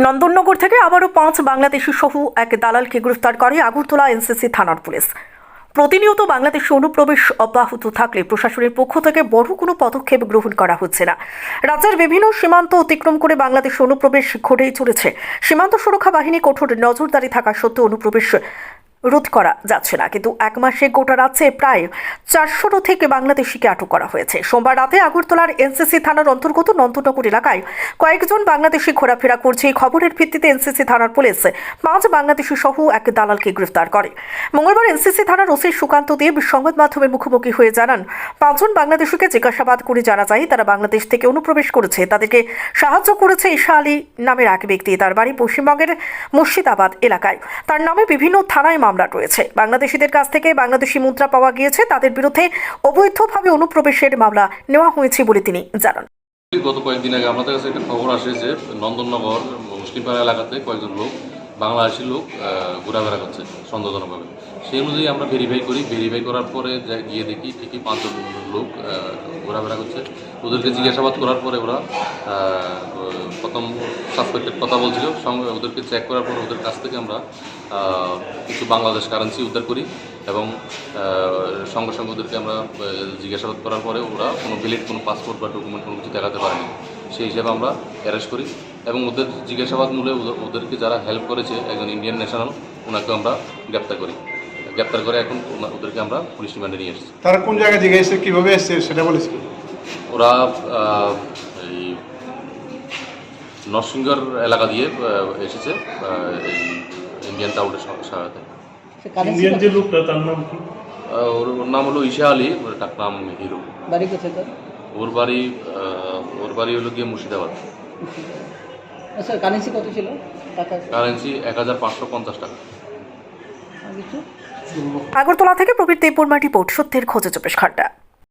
নন্দননগর থেকে আবারও পাঁচ বাংলাদেশি সহ এক দালালকে গ্রেফতার করে আগরতলা এনসিসি থানার পুলিশ। প্রতিনিয়ত বাংলাদেশে অনুপ্রবেশ অব্যাহত থাকলে প্রশাসনের পক্ষ থেকে বড় কোনো পদক্ষেপ গ্রহণ করা হচ্ছে না। রাজ্যের বিভিন্ন সীমান্ত অতিক্রম করে বাংলাদেশে অনুপ্রবেশ ঘটেই চলেছে। সীমান্ত সুরক্ষা বাহিনী কঠোর নজরদারি থাকা সত্ত্বেও অনুপ্রবেশ রোধ করা যাচ্ছে না। কিন্তু এক মাসে গোটা রাজ্যে প্রায় চারশোরও থেকে বাংলাদেশিকে আটক করা হয়েছে। সোমবার রাতে আগরতলার এনসিসি থানার অন্তর্গত নন্দনগর এলাকায় কয়েকজন বাংলাদেশি ঘোরাফেরা করছে। খবরের ভিত্তিতে এনসিসি থানার পুলিশ পাঁচ বাংলাদেশি সহ এক দালালকে গ্রেফতার করে। মঙ্গলবার এনসিসি থানার ওসি সুকান্ত দেব সংবাদ মাধ্যমের মুখোমুখি হয়ে জানান, পাঁচজন বাংলাদেশিকে জিজ্ঞাসাবাদ করে জানা যায়, তারা বাংলাদেশ থেকে অনুপ্রবেশ করেছে। তাদেরকে সাহায্য করেছে ঈশা আলী নামের এক ব্যক্তি। তার বাড়ি পশ্চিমবঙ্গের মুর্শিদাবাদ এলাকায়। তার নামে বিভিন্ন থানায় মামলা রয়েছে। বাংলাদেশিদের কাছ থেকে বাংলাদেশি মুদ্রা পাওয়া গিয়েছে। তাদের বিরুদ্ধে অবৈধভাবে অনুপ্রবেশের মামলা নেওয়া হয়েছে বলে তিনি জানান। গত কয়েকদিন আগে আমাদের কাছে একটা খবর আসে যে নন্দননগর মুসলিমপাড়া এলাকাতে কয়েকজন লোক বাংলাদেশি লোক ঘোরাফেরা করছে সন্দেহজনকভাবে। সেই অনুযায়ী আমরা ভেরিফাই করি। ভেরিফাই করার পরে গিয়ে দেখি ঠিকই পাঁচজন লোক ঘোরাফেরা করছে। ওদেরকে জিজ্ঞাসাবাদ করার পরে ওরা প্রথম সাসপেক্টেড কথা বলছিল। সঙ্গে ওদেরকে চেক করার পর ওদের কাছ থেকে আমরা কিছু বাংলাদেশ কারেন্সি উদ্ধার করি এবং সঙ্গে সঙ্গে ওদেরকে আমরা জিজ্ঞাসাবাদ করার পরে ওরা কোনো ভ্যালিড কোনো পাসপোর্ট বা ডকুমেন্ট কোনো কিছু দেখাতে পারেনি। সেই হিসাবে আমরা অ্যারেস্ট করি। এবং ওদের জিজ্ঞাসাবাদ মূলে ওদের- ওদেরকে যারা হেল্প করেছে একজন ইন্ডিয়ান ন্যাশনাল ওনাকে আমরা গ্রেপ্তার করি। গ্রেপ্তার করে এখন ওদেরকে আমরা পুলিশ রিমান্ডে নিয়ে এসেছি। তারা কোন জায়গায় থেকে এসে কীভাবে এসছে সেটা বলেছে? ওরা এই নরসিংগড় এলাকা দিয়ে এসেছে এই ইন্ডিয়ান টাউনের সহায়তায়। ইন্ডিয়ান যে লোকটা তার নাম কি? ওর ওর নাম হলো ঈশা আলী ওর ডাক নাম হিরো। বাড়ি কোথায় ওর বাড়ি ওর বাড়ি হলো গিয়ে মুর্শিদাবাদ। আচ্ছা কারেন্সি কত ছিল? টাকা কারেন্সি এক হাজার পাঁচশো পঞ্চাশ টাকা। আগরতলা থেকে প্রবীর দেববর্মা রিপোর্ট সত্যের খোঁজে চব্বিশ ঘণ্টা।